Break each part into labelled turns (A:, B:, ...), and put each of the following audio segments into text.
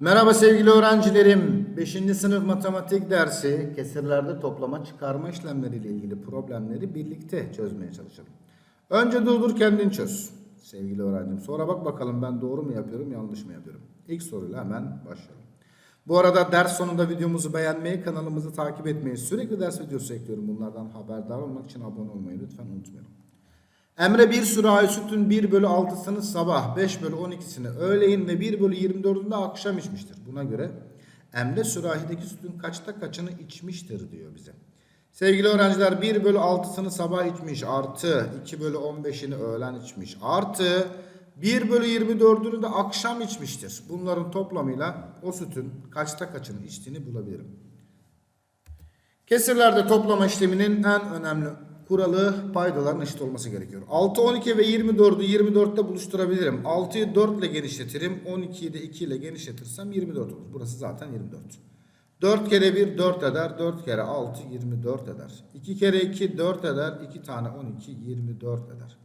A: Merhaba sevgili öğrencilerim. 5. sınıf matematik dersi kesirlerde toplama çıkarma işlemleriyle ilgili problemleri birlikte çözmeye çalışalım. Önce durdur kendin çöz sevgili öğrencim. Sonra bak bakalım ben doğru mu yapıyorum yanlış mı yapıyorum. İlk soruyla hemen başlayalım. Bu arada ders sonunda videomuzu beğenmeyi, kanalımızı takip etmeyi, sürekli ders videosu ekliyorum. Bunlardan haberdar olmak için abone olmayı lütfen unutmayalım. Emre bir sürahi sütün 1 bölü 6'sını sabah, 5 bölü 12'sini öğleyin ve 1 bölü 24'ünde akşam içmiştir. Buna göre Emre sürahideki sütün kaçta kaçını içmiştir diyor bize. Sevgili öğrenciler 1 bölü 6'sını sabah içmiş artı 2 bölü 15'ini öğlen içmiş artı 1 bölü 24'ünü de akşam içmiştir. Bunların toplamıyla o sütün kaçta kaçını içtiğini bulabilirim. Kesirlerde toplama işleminin en önemli kuralı paydaların eşit olması gerekiyor. 6, 12 ve 24'ü 24'te buluşturabilirim. 6'yı 4 ile genişletirim. 12'yi de 2 ile genişletirsem 24 olur. Burası zaten 24. 4 kere 1 4 eder. 4 kere 6 24 eder. 2 kere 2 4 eder. 2 tane 12 24 eder.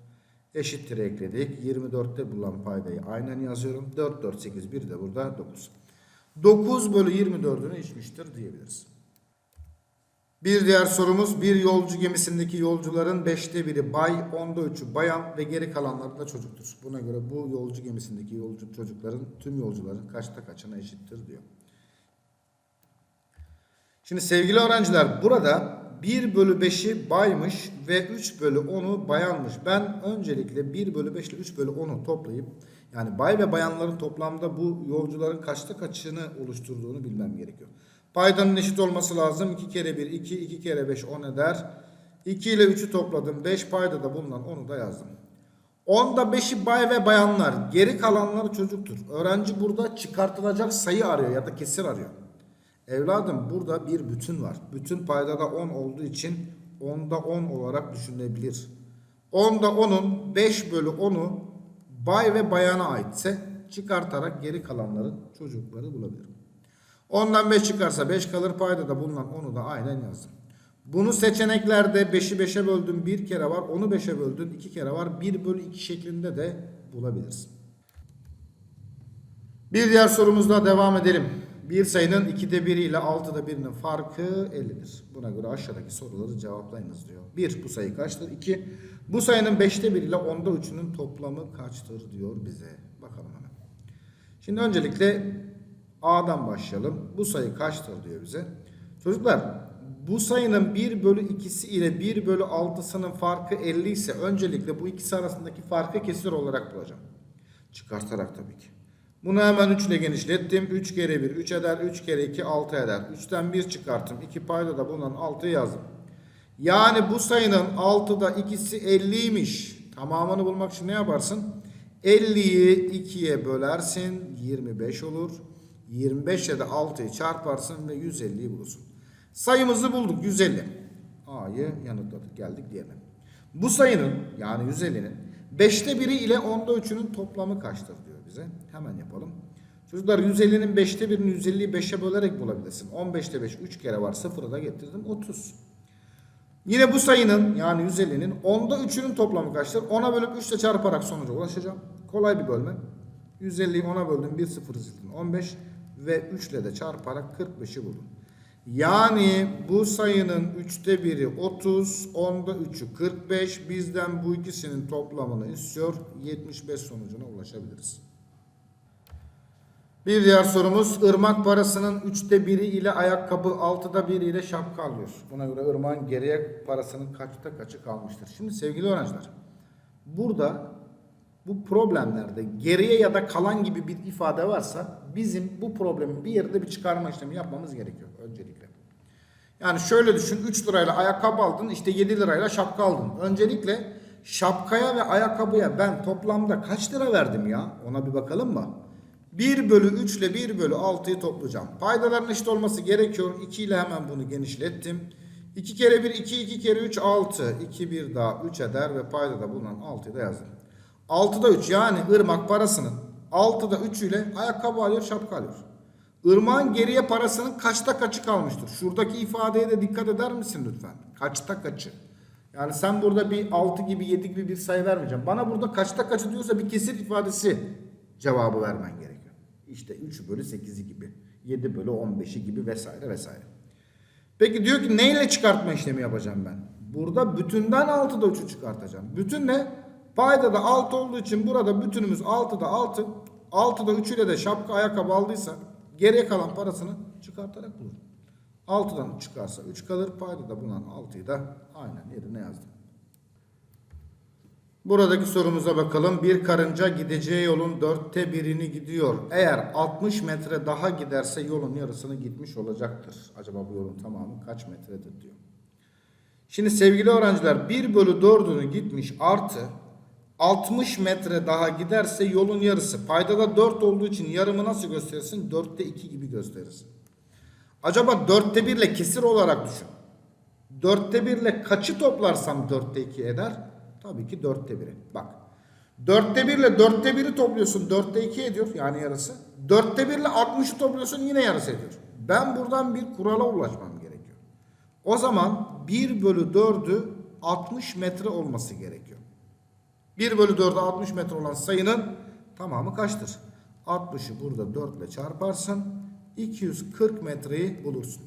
A: Eşittir ekledik. 24'te bulunan paydayı aynen yazıyorum. 4 4 8 1 de burada 9. 9 bölü 24'ünü içmiştir diyebiliriz. Bir diğer sorumuz bir yolcu gemisindeki yolcuların beşte biri bay, onda üçü bayan ve geri kalanları da çocuktur. Buna göre bu yolcu gemisindeki yolcu çocukların tüm yolcuların kaçta kaçına eşittir diyor. Şimdi sevgili öğrenciler burada 1 bölü 5'i baymış ve 3 bölü 10'u bayanmış. Ben öncelikle 1 bölü 5 ile 3 bölü 10'u toplayıp yani bay ve bayanların toplamda bu yolcuların kaçta kaçını oluşturduğunu bilmem gerekiyor. Paydanın eşit olması lazım. 2 kere 1 2, 2 kere 5 10 eder. 2 ile 3'ü topladım. 5 payda da bulunan 10'u da yazdım. 10'da 5'i bay ve bayanlar. Geri kalanları çocuktur. Öğrenci burada çıkartılacak sayı arıyor ya da kesir arıyor. Evladım burada bir bütün var. Bütün paydada 10 olduğu için 10'da 10 olarak düşünülebilir. 10'da 10'un 5 bölü 10'u bay ve bayana aitse çıkartarak geri kalanların çocukları bulabilirim. 10'dan 5 çıkarsa 5 kalır payda da bulunan 10'u da aynen yazdım. Bunu seçeneklerde 5'i 5'e böldün bir kere var. 10'u 5'e böldün iki kere var. 1 bölü 2 şeklinde de bulabilirsin. Bir diğer sorumuzla devam edelim. Bir sayının 2'de 1 ile 6'da 1'inin farkı 50'dir. Buna göre aşağıdaki soruları cevaplayınız diyor. 1. Bu sayı kaçtır? 2. Bu sayının 5'te 1 ile 10'da 3'ünün toplamı kaçtır diyor bize. Bakalım hemen. Şimdi öncelikle A'dan başlayalım. Bu sayı kaçtır diyor bize. Çocuklar bu sayının 1 bölü 2'si ile 1 bölü 6'sının farkı 50 ise öncelikle bu ikisi arasındaki farkı kesir olarak bulacağım. Çıkartarak tabii ki. Bunu hemen 3 ile genişlettim. 3 kere 1 3 eder. 3 kere 2 6 eder. 3'ten 1 çıkarttım. 2 payda da bulunan 6'yı yazdım. Yani bu sayının 6'da ikisi 50'ymiş. Tamamını bulmak için ne yaparsın? 50'yi 2'ye bölersin. 25 olur. 25 ile de 6'yı çarparsın ve 150'yi bulursun. Sayımızı bulduk 150. A'yı yanıtladık geldik diğerine. Bu sayının yani 150'nin 5'te 1'i ile 10'da 3'ünün toplamı kaçtır diyor bize. Hemen yapalım. Çocuklar 150'nin 5'te 1'ini 150'yi 5'e bölerek bulabilirsin. 15'te 5 3 kere var 0'ı da getirdim 30. Yine bu sayının yani 150'nin 10'da 3'ünün toplamı kaçtır? 10'a bölüp 3 ile çarparak sonuca ulaşacağım. Kolay bir bölme. 150'yi 10'a böldüm 1 0 zildim 15 ve 3 ile de çarparak 45'i buldum. Yani bu sayının 3'te 1'i 30, 10'da 3'ü 45. Bizden bu ikisinin toplamını istiyor. 75 sonucuna ulaşabiliriz. Bir diğer sorumuz ırmak parasının 3'te 1'i ile ayakkabı 6'da 1 ile şapka alıyor. Buna göre ırmağın geriye parasının kaçta kaçı kalmıştır. Şimdi sevgili öğrenciler burada bu problemlerde geriye ya da kalan gibi bir ifade varsa bizim bu problemin bir yerinde bir çıkarma işlemi yapmamız gerekiyor öncelikle. Yani şöyle düşün 3 lirayla ayakkabı aldın işte 7 lirayla şapka aldın. Öncelikle şapkaya ve ayakkabıya ben toplamda kaç lira verdim ya ona bir bakalım mı? 1 bölü 3 ile 1 bölü 6'yı toplayacağım. Paydaların eşit olması gerekiyor. 2 ile hemen bunu genişlettim. 2 kere 1 2 2 kere 3 6. 2 1 daha 3 eder ve paydada bulunan 6'yı da yazdım. 6'da 3 yani ırmak parasının 6'da 3 ile ayakkabı alıyor şapka alıyor. Irmağın geriye parasının kaçta kaçı kalmıştır? Şuradaki ifadeye de dikkat eder misin lütfen? Kaçta kaçı? Yani sen burada bir 6 gibi 7 gibi bir sayı vermeyeceğim. Bana burada kaçta kaçı diyorsa bir kesir ifadesi cevabı vermen gerekiyor. İşte 3 bölü 8'i gibi. 7 bölü 15'i gibi vesaire vesaire. Peki diyor ki neyle çıkartma işlemi yapacağım ben? Burada bütünden 6'da 3'ü çıkartacağım. Bütün ne? Payda da 6 olduğu için burada bütünümüz 6'da 6. 6'da 3 ile de şapka ayakkabı aldıysa geriye kalan parasını çıkartarak bulur. 6'dan 3 çıkarsa 3 kalır. Payda da bulunan 6'yı da aynen yerine yazdım. Buradaki sorumuza bakalım. Bir karınca gideceği yolun dörtte birini gidiyor. Eğer 60 metre daha giderse yolun yarısını gitmiş olacaktır. Acaba bu yolun tamamı kaç metredir diyor. Şimdi sevgili öğrenciler 1 bölü 4'ünü gitmiş artı 60 metre daha giderse yolun yarısı. Paydada 4 olduğu için yarımı nasıl gösterirsin? 4'te 2 gibi gösterirsin. Acaba 4'te 1 ile kesir olarak düşün. 4'te 1 ile kaçı toplarsam 4'te 2 eder? Tabii ki 4'te 1'i. Bak. 4'te 1 ile 4'te 1'i topluyorsun 4'te 2 ediyor yani yarısı. 4'te 1 ile 60'ı topluyorsun yine yarısı ediyor. Ben buradan bir kurala ulaşmam gerekiyor. O zaman 1 bölü 4'ü 60 metre olması gerekiyor. 1 bölü 4'e 60 metre olan sayının tamamı kaçtır? 60'ı burada 4 ile çarparsın. 240 metreyi bulursun.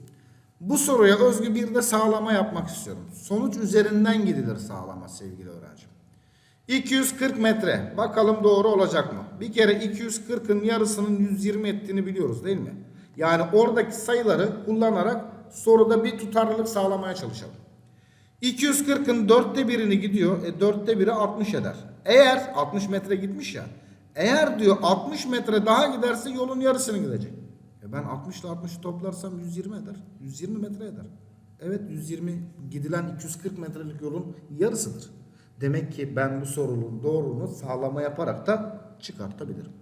A: Bu soruya özgü bir de sağlama yapmak istiyorum. Sonuç üzerinden gidilir sağlama sevgili öğrencim. 240 metre. Bakalım doğru olacak mı? Bir kere 240'ın yarısının 120 ettiğini biliyoruz değil mi? Yani oradaki sayıları kullanarak soruda bir tutarlılık sağlamaya çalışalım. 240'ın dörtte birini gidiyor. E dörtte biri 60 eder. Eğer 60 metre gitmiş ya. Eğer diyor 60 metre daha giderse yolun yarısını gidecek. E ben 60 ile 60'ı toplarsam 120 eder. 120 metre eder. Evet 120 gidilen 240 metrelik yolun yarısıdır. Demek ki ben bu sorunun doğruluğunu sağlama yaparak da çıkartabilirim.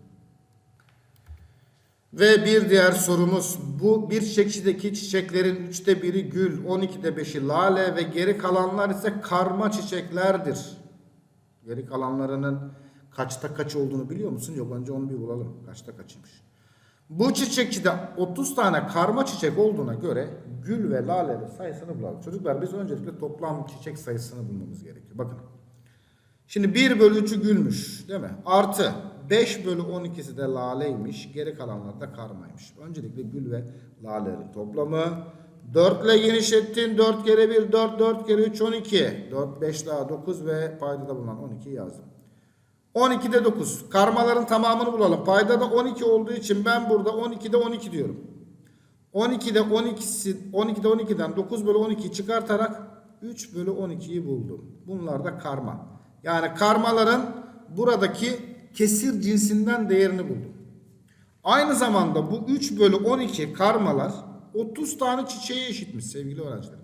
A: Ve bir diğer sorumuz bu bir çiçekçideki çiçeklerin üçte biri gül, 12'de beşi lale ve geri kalanlar ise karma çiçeklerdir. Geri kalanlarının kaçta kaç olduğunu biliyor musun? Yok önce onu bir bulalım. Kaçta kaçıymış. Bu çiçekçide 30 tane karma çiçek olduğuna göre gül ve lalenin sayısını bulalım. Çocuklar biz öncelikle toplam çiçek sayısını bulmamız gerekiyor. Bakın. Şimdi 1 bölü 3'ü gülmüş değil mi? Artı 5 bölü 12'si de laleymiş. Geri kalanlar da karmaymış. Öncelikle gül ve lalelerin toplamı. 4 ile genişlettin. 4 kere 1, 4, 4 kere 3, 12. 4, 5 daha 9 ve paydada bulunan 12 yazdım. 12'de 9. Karmaların tamamını bulalım. Paydada 12 olduğu için ben burada 12'de 12 diyorum. 12'de 12'si 12'de 12'den 9 bölü 12'yi çıkartarak 3 bölü 12'yi buldum. Bunlar da karma. Yani karmaların buradaki kesir cinsinden değerini buldum. Aynı zamanda bu 3 bölü 12 karmalar 30 tane çiçeğe eşitmiş sevgili öğrencilerim.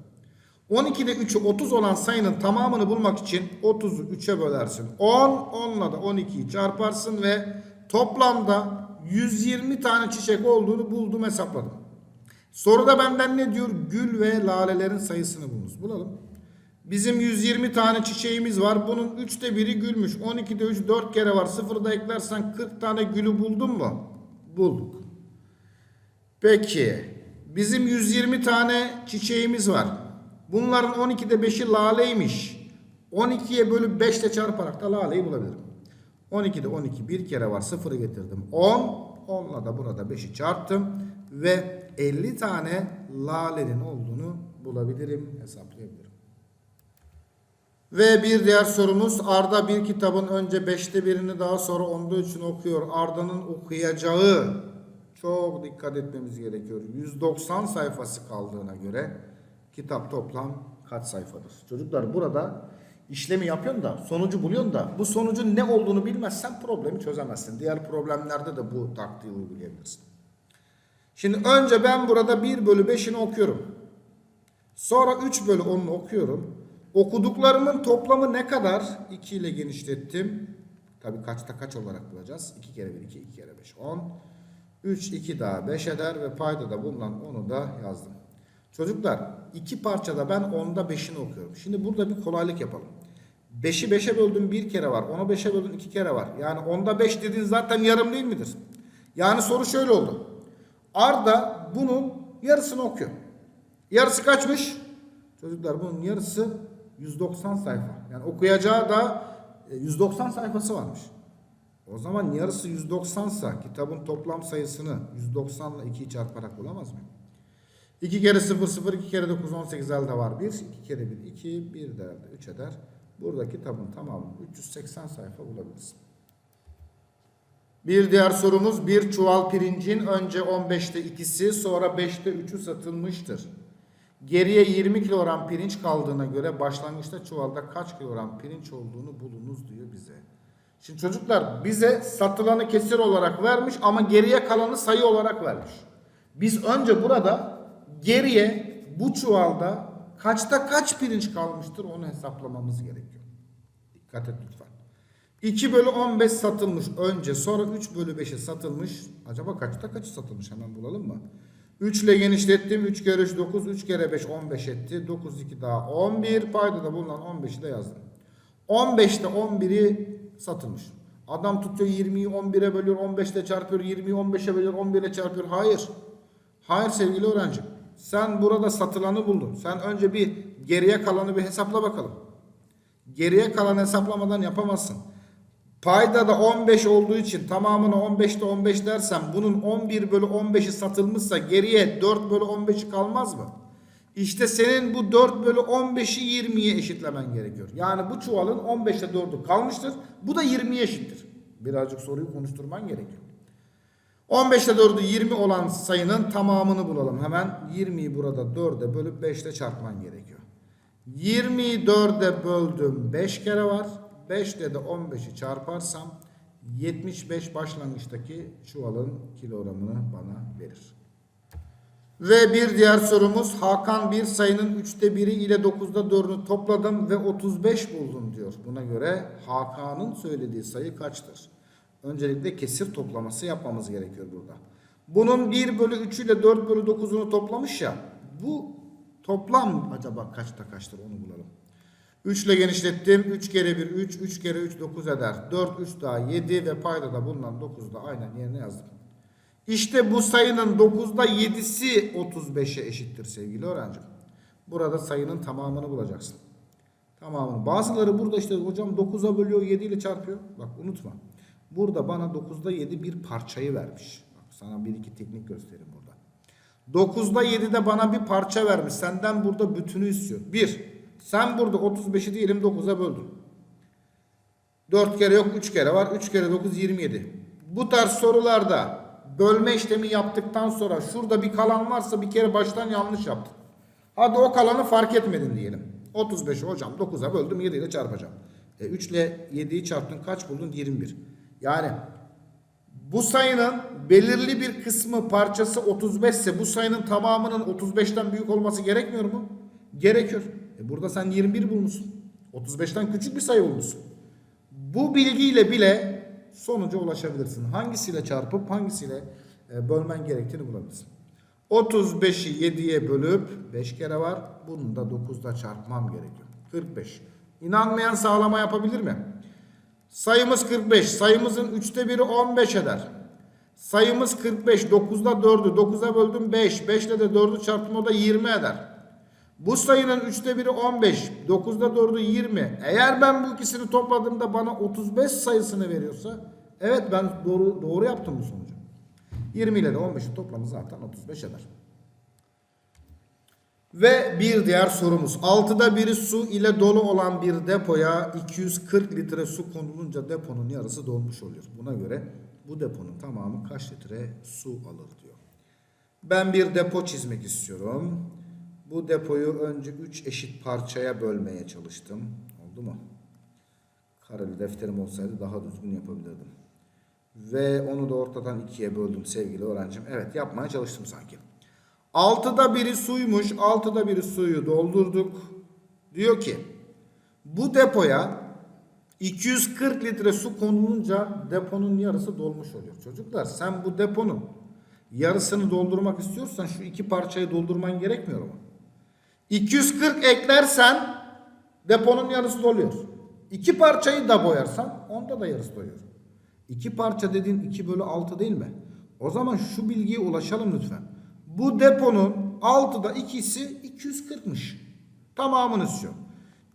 A: 12'de 3'ü 30 olan sayının tamamını bulmak için 30'u 3'e bölersin. 10, 10'la da 12'yi çarparsın ve toplamda 120 tane çiçek olduğunu buldum hesapladım. Soruda benden ne diyor? Gül ve lalelerin sayısını bulunuz. Bulalım. Bizim 120 tane çiçeğimiz var. Bunun 3'te biri gülmüş. 12'de 3 4 kere var. Sıfırda eklersen 40 tane gülü buldun mu? Bulduk. Peki. Bizim 120 tane çiçeğimiz var. Bunların 12'de 5'i laleymiş. 12'ye bölüp 5 ile çarparak da laleyi bulabilirim. 12'de 12 bir kere var. Sıfırı getirdim. 10. 10'la da burada 5'i çarptım. Ve 50 tane lalenin olduğunu bulabilirim. Hesaplayabilirim. Ve bir diğer sorumuz Arda bir kitabın önce beşte birini daha sonra onda üçünü okuyor. Arda'nın okuyacağı çok dikkat etmemiz gerekiyor. 190 sayfası kaldığına göre kitap toplam kaç sayfadır? Çocuklar burada işlemi yapıyorsun da sonucu buluyorsun da bu sonucun ne olduğunu bilmezsen problemi çözemezsin. Diğer problemlerde de bu taktiği uygulayabilirsin. Şimdi önce ben burada 1 bölü 5'ini okuyorum. Sonra 3 bölü 10'unu okuyorum. Okuduklarımın toplamı ne kadar? 2 ile genişlettim. Tabii kaçta kaç olarak bulacağız? 2 kere 1, 2, 2 kere 5, 10. 3, 2 daha 5 eder ve payda da bulunan 10'u da yazdım. Çocuklar iki parçada ben 10'da 5'ini okuyorum. Şimdi burada bir kolaylık yapalım. 5'i 5'e böldüm bir kere var. 10'u 5'e böldüm iki kere var. Yani 10'da 5 dediğin zaten yarım değil midir? Yani soru şöyle oldu. Arda bunun yarısını okuyor. Yarısı kaçmış? Çocuklar bunun yarısı 190 sayfa. Yani okuyacağı da e, 190 sayfası varmış. O zaman yarısı 190 sa kitabın toplam sayısını 190 ile 2'yi çarparak bulamaz mıyım? 2 kere 0 0 2 kere 9 18 elde var 1 2 kere 1 2 1 de elde 3 eder. Burada kitabın tamamını 380 sayfa bulabilirsin. Bir diğer sorumuz bir çuval pirincin önce 15'te ikisi sonra 5'te 3'ü satılmıştır. Geriye 20 kilogram pirinç kaldığına göre başlangıçta çuvalda kaç kilogram pirinç olduğunu bulunuz diyor bize. Şimdi çocuklar bize satılanı kesir olarak vermiş ama geriye kalanı sayı olarak vermiş. Biz önce burada geriye bu çuvalda kaçta kaç pirinç kalmıştır onu hesaplamamız gerekiyor. Dikkat et lütfen. 2 bölü 15 satılmış önce sonra 3 bölü 5'e satılmış. Acaba kaçta kaçı satılmış hemen bulalım mı? 3 ile genişlettim. 3 kere 3 9, 3 kere 5 15 etti. 9 2 daha 11. Payda da bulunan 15'i de yazdım. 15'te 11'i satılmış. Adam tutuyor 20'yi 11'e bölüyor, 15'te çarpıyor, 20'yi 15'e bölüyor, 11'e çarpıyor. Hayır. Hayır sevgili öğrenci. Sen burada satılanı buldun. Sen önce bir geriye kalanı bir hesapla bakalım. Geriye kalan hesaplamadan yapamazsın. Payda da 15 olduğu için tamamını 15'te 15 dersem bunun 11 bölü 15'i satılmışsa geriye 4 bölü 15'i kalmaz mı? İşte senin bu 4 bölü 15'i 20'ye eşitlemen gerekiyor. Yani bu çuvalın 15'te 4'ü kalmıştır. Bu da 20'ye eşittir. Birazcık soruyu konuşturman gerekiyor. 15'te 4'ü 20 olan sayının tamamını bulalım. Hemen 20'yi burada 4'e bölüp 5'te çarpman gerekiyor. 20'yi 4'e böldüm 5 kere var. 5 ile de 15'i çarparsam 75 başlangıçtaki çuvalın kilogramını bana verir. Ve bir diğer sorumuz Hakan bir sayının 3'te 1'i ile 9'da 4'ünü topladım ve 35 buldum diyor. Buna göre Hakan'ın söylediği sayı kaçtır? Öncelikle kesir toplaması yapmamız gerekiyor burada. Bunun 1 bölü 3 ile 4 bölü 9'unu toplamış ya. Bu toplam acaba kaçta kaçtır onu bulalım. 3 ile genişlettim. 3 kere 1 3, 3 kere 3 9 eder. 4, 3 daha 7 ve payda da bulunan 9 da aynen yerine yazdım. İşte bu sayının 9'da 7'si 35'e eşittir sevgili öğrencim. Burada sayının tamamını bulacaksın. Tamamını. Bazıları burada işte hocam 9'a bölüyor 7 ile çarpıyor. Bak unutma. Burada bana 9'da 7 bir parçayı vermiş. Bak sana bir iki teknik göstereyim burada. 9'da 7'de bana bir parça vermiş. Senden burada bütünü istiyor. 1. Sen burada 35'i diyelim 9'a böldün. 4 kere yok 3 kere var. 3 kere 9 27. Bu tarz sorularda bölme işlemi yaptıktan sonra şurada bir kalan varsa bir kere baştan yanlış yaptın. Hadi o kalanı fark etmedin diyelim. 35'i hocam 9'a böldüm 7 ile çarpacağım. E 3 ile 7'yi çarptın kaç buldun? 21. Yani bu sayının belirli bir kısmı parçası 35 ise bu sayının tamamının 35'ten büyük olması gerekmiyor mu? Gerekiyor. E burada sen 21 bulmuşsun. 35'ten küçük bir sayı bulmuşsun. Bu bilgiyle bile sonuca ulaşabilirsin. Hangisiyle çarpıp hangisiyle e, bölmen gerektiğini bulabilirsin. 35'i 7'ye bölüp 5 kere var. Bunu da 9'da çarpmam gerekiyor. 45. İnanmayan sağlama yapabilir mi? Sayımız 45. Sayımızın 3'te 1'i 15 eder. Sayımız 45. 9'da 4'ü 9'a böldüm 5. 5 ile de 4'ü çarptım o da 20 eder. Bu sayının 3'te 1'i 15. 9'da 4'ü 20. Eğer ben bu ikisini topladığımda bana 35 sayısını veriyorsa evet ben doğru doğru yaptım bu sonucu. 20 ile de 15'in toplamı zaten 35 eder. Ve bir diğer sorumuz. 6'da biri su ile dolu olan bir depoya 240 litre su konulunca deponun yarısı dolmuş oluyor. Buna göre bu deponun tamamı kaç litre su alır diyor. Ben bir depo çizmek istiyorum. Bu depoyu önce 3 eşit parçaya bölmeye çalıştım. Oldu mu? Kareli defterim olsaydı daha düzgün yapabilirdim. Ve onu da ortadan ikiye böldüm sevgili öğrencim. Evet yapmaya çalıştım sanki. Altıda biri suymuş. Altıda biri suyu doldurduk. Diyor ki bu depoya 240 litre su konulunca deponun yarısı dolmuş oluyor. Çocuklar sen bu deponun yarısını doldurmak istiyorsan şu iki parçayı doldurman gerekmiyor mu? 240 eklersen deponun yarısı doluyor. İki parçayı da boyarsan onda da yarısı doluyor. İki parça dediğin 2 bölü 6 değil mi? O zaman şu bilgiye ulaşalım lütfen. Bu deponun 6'da ikisi 240'mış. Tamamını istiyorum.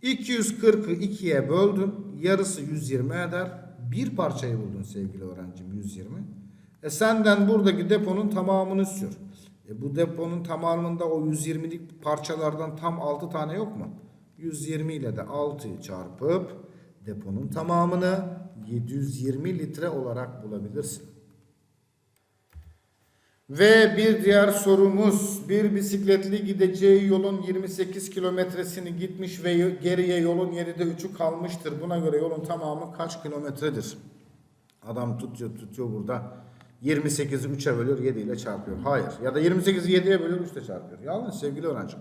A: 240'ı 2'ye böldüm. Yarısı 120 eder. Bir parçayı buldun sevgili öğrencim 120. E senden buradaki deponun tamamını istiyor. E bu deponun tamamında o 120'lik parçalardan tam 6 tane yok mu? 120 ile de 6'yı çarpıp deponun tamamını 720 litre olarak bulabilirsin. Ve bir diğer sorumuz bir bisikletli gideceği yolun 28 kilometresini gitmiş ve geriye yolun 7'de 3'ü kalmıştır. Buna göre yolun tamamı kaç kilometredir? Adam tutuyor tutuyor burada 28'i 3'e bölüyor 7 ile çarpıyor. Hayır. Ya da 28'i 7'ye bölüyor 3 ile çarpıyor. Yanlış sevgili öğrencim.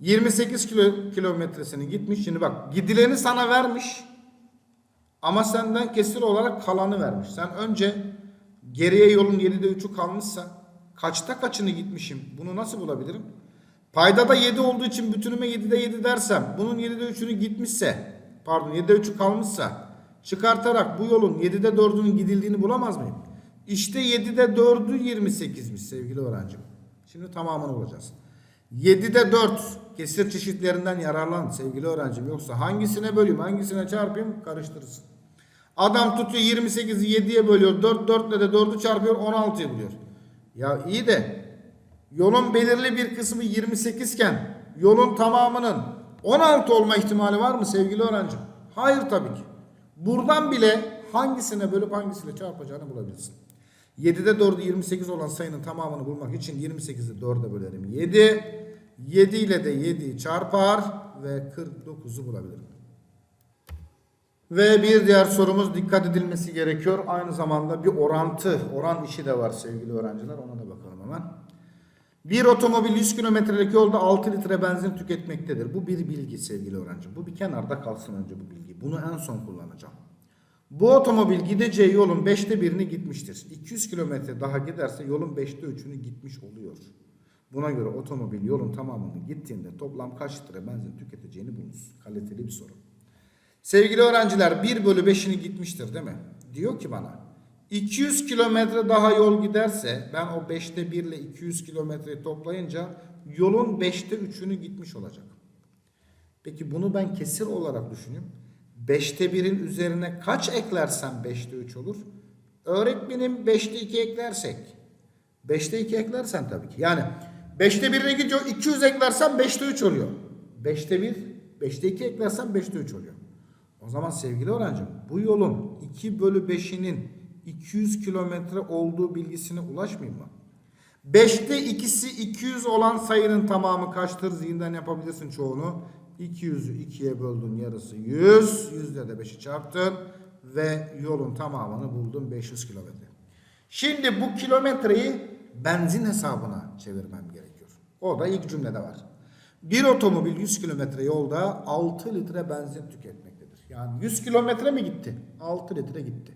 A: 28 kilo, kilometresini gitmiş. Şimdi bak gidileni sana vermiş. Ama senden kesir olarak kalanı vermiş. Sen önce geriye yolun 7'de 3'ü kalmışsa kaçta kaçını gitmişim? Bunu nasıl bulabilirim? Paydada 7 olduğu için bütünüme 7'de 7 dersem bunun 7'de 3'ünü gitmişse pardon 7'de 3'ü kalmışsa çıkartarak bu yolun 7'de 4'ünün gidildiğini bulamaz mıyım? İşte 7'de 4'ü 28'miş sevgili öğrencim. Şimdi tamamını bulacağız. 7'de 4 kesir çeşitlerinden yararlan sevgili öğrencim. Yoksa hangisine böleyim hangisine çarpayım karıştırırsın. Adam tutuyor 28'i 7'ye bölüyor. 4 4 ile de 4'ü çarpıyor 16'yı buluyor. Ya iyi de yolun belirli bir kısmı 28 iken yolun tamamının 16 olma ihtimali var mı sevgili öğrencim? Hayır tabii ki. Buradan bile hangisine bölüp hangisiyle çarpacağını bulabilirsin. 7'de 4'ü 28 olan sayının tamamını bulmak için 28'i 4'e bölerim 7. 7 ile de 7'yi çarpar ve 49'u bulabilirim. Ve bir diğer sorumuz dikkat edilmesi gerekiyor. Aynı zamanda bir orantı, oran işi de var sevgili öğrenciler. Ona da bakalım hemen. Bir otomobil 100 kilometrelik yolda 6 litre benzin tüketmektedir. Bu bir bilgi sevgili öğrencim. Bu bir kenarda kalsın önce bu bilgi. Bunu en son kullanacağım. Bu otomobil gideceği yolun 5'te birini gitmiştir. 200 kilometre daha giderse yolun 5'te 3'ünü gitmiş oluyor. Buna göre otomobil yolun tamamını gittiğinde toplam kaç litre benzin tüketeceğini bulunuz. Kaliteli bir soru. Sevgili öğrenciler 1 bölü 5'ini gitmiştir değil mi? Diyor ki bana 200 kilometre daha yol giderse ben o 5'te 1 ile 200 kilometreyi toplayınca yolun 5'te 3'ünü gitmiş olacak. Peki bunu ben kesir olarak düşünüyorum. 5'te 1'in üzerine kaç eklersem 5'te 3 olur? Öğretmenim 5'te 2 eklersek. 5'te 2 eklersen tabii ki. Yani 5'te 1'e gidiyor 200 eklersen 5'te 3 oluyor. 5'te 1, 5'te 2 eklersen 5'te 3 oluyor. O zaman sevgili öğrencim bu yolun 2 bölü 5'inin 200 kilometre olduğu bilgisine ulaşmayayım mı? 5'te ikisi 200 olan sayının tamamı kaçtır? Zihinden yapabilirsin çoğunu. 200'ü 2'ye böldün yarısı 100. Yüzde de 5'i çarptın. Ve yolun tamamını buldun 500 kilometre. Şimdi bu kilometreyi benzin hesabına çevirmem gerekiyor. O da ilk cümlede var. Bir otomobil 100 kilometre yolda 6 litre benzin tüketmektedir. Yani 100 kilometre mi gitti? 6 litre gitti.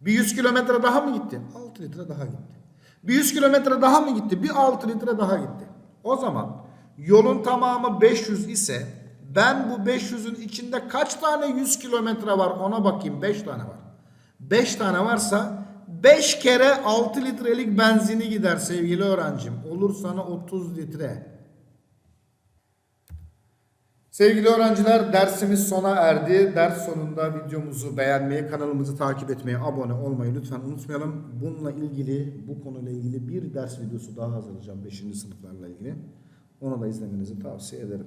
A: Bir 100 kilometre daha mı gitti? 6 litre daha gitti. Bir 100 kilometre daha mı gitti? Bir 6 litre daha gitti. O zaman yolun tamamı 500 ise ben bu 500'ün içinde kaç tane 100 kilometre var ona bakayım. 5 tane var. 5 tane varsa 5 kere 6 litrelik benzini gider sevgili öğrencim. Olur sana 30 litre. Sevgili öğrenciler dersimiz sona erdi. Ders sonunda videomuzu beğenmeyi, kanalımızı takip etmeyi, abone olmayı lütfen unutmayalım. Bununla ilgili, bu konuyla ilgili bir ders videosu daha hazırlayacağım 5. sınıflarla ilgili. Onu da izlemenizi tavsiye ederim.